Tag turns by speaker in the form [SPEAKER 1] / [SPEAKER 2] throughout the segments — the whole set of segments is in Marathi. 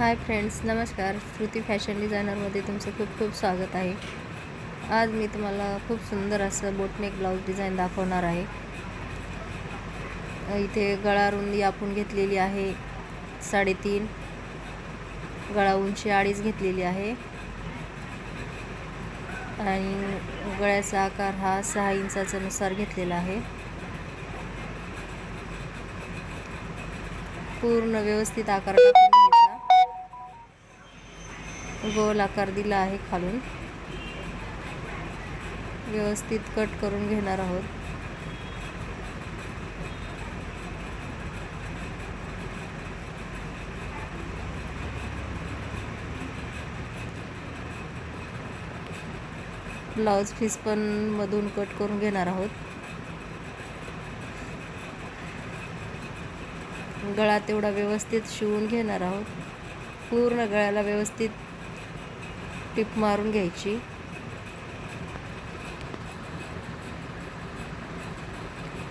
[SPEAKER 1] हाय फ्रेंड्स नमस्कार. श्रुती फॅशन डिझायनरमध्ये तुमचं खूप खूप स्वागत आहे. आज मी तुम्हाला खूप सुंदर असं बोटनेक ब्लाऊज डिझाईन दाखवणार आहे. इथे गळा रुंदी आपण घेतलेली आहे साडेतीन. गळा उंची अडीच घेतलेली आहे. आणि गळ्याचा आकार हा सहा इंचाच्यानुसार घेतलेला आहे. पूर्ण व्यवस्थित आकार गोल आकार दिला आहे खालून. व्यवस्थित कट करून घेणार आहोत. ब्लाऊज पीस पण मधून कट करून घेणार आहोत. गळा तेवढा व्यवस्थित शिवून घेणार आहोत. पूर्ण गळ्याला व्यवस्थित टिप मारून घ्यायची.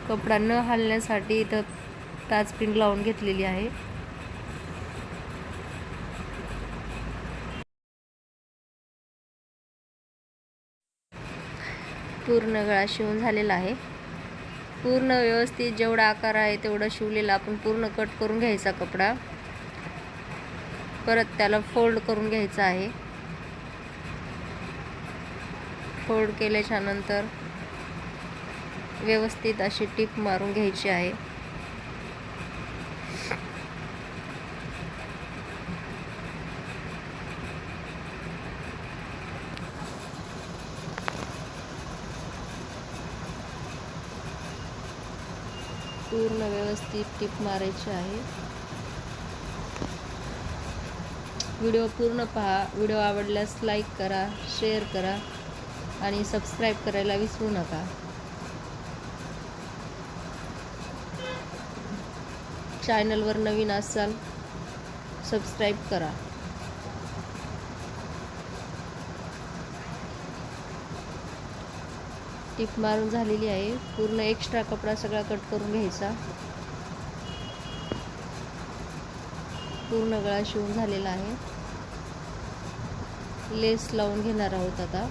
[SPEAKER 1] कपडा न हलण्यासाठी इथं टाचपिन लावून घेतलेली आहे. पूर्ण गळा शिवून झालेला आहे. पूर्ण व्यवस्थित जेवढा आकार आहे तेवढं शिवलेला आपण पूर्ण कट करून घ्यायचा कपडा. परत त्याला फोल्ड करून घ्यायचा आहे. फोल्ड केल्याच्यानंतर व्यवस्थित अशी टीप मारून घ्यायची आहे. पूर्ण व्यवस्थित टीप मारायची आहे. व्हिडिओ पूर्ण पहा. व्हिडिओ आवडल्यास लाईक करा शेअर करा. आणि सबस्क्राईब करायला विसरू नका. चॅनलवर नवीन असाल सबस्क्राईब करा. टिप मारून झालेली आहे पूर्ण एक्स्ट्रा कपडा सगळा कट करून घ्यायचा. पूर्ण गळा शिवून झालेला आहे. लेस लावून घेणार आहोत आता.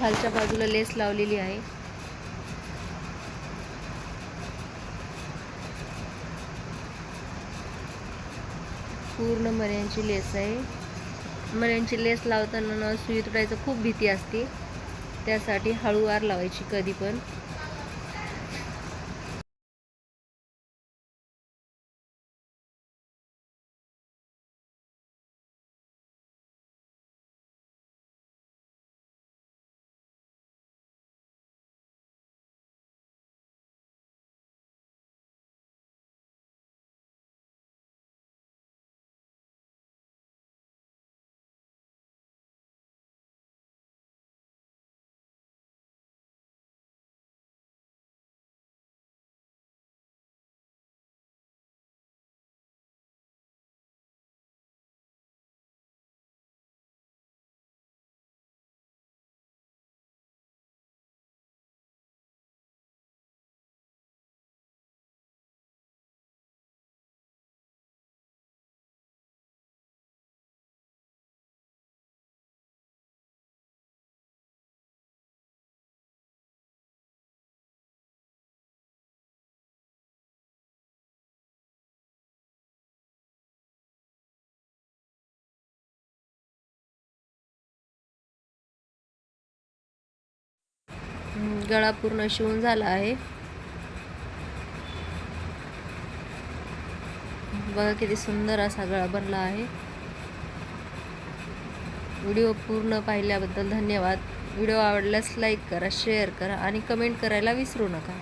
[SPEAKER 1] खालच्या बाजूला लेस लावलेली आहे. पूर्ण मऱ्यांची लेस आहे. मऱ्यांची लेस लावताना ना सुई तुटायचं खूप भीती असते. त्यासाठी हळूवार लावायची कधी पण गळा पूर्ण शिवून झाला आहे. बघा किती सुंदर असा गळा बनला आहे. व्हिडिओ पूर्ण पाहिल्याबद्दल धन्यवाद. व्हिडिओ आवडल्यास लाईक करा शेअर करा आणि कमेंट करायला विसरू नका.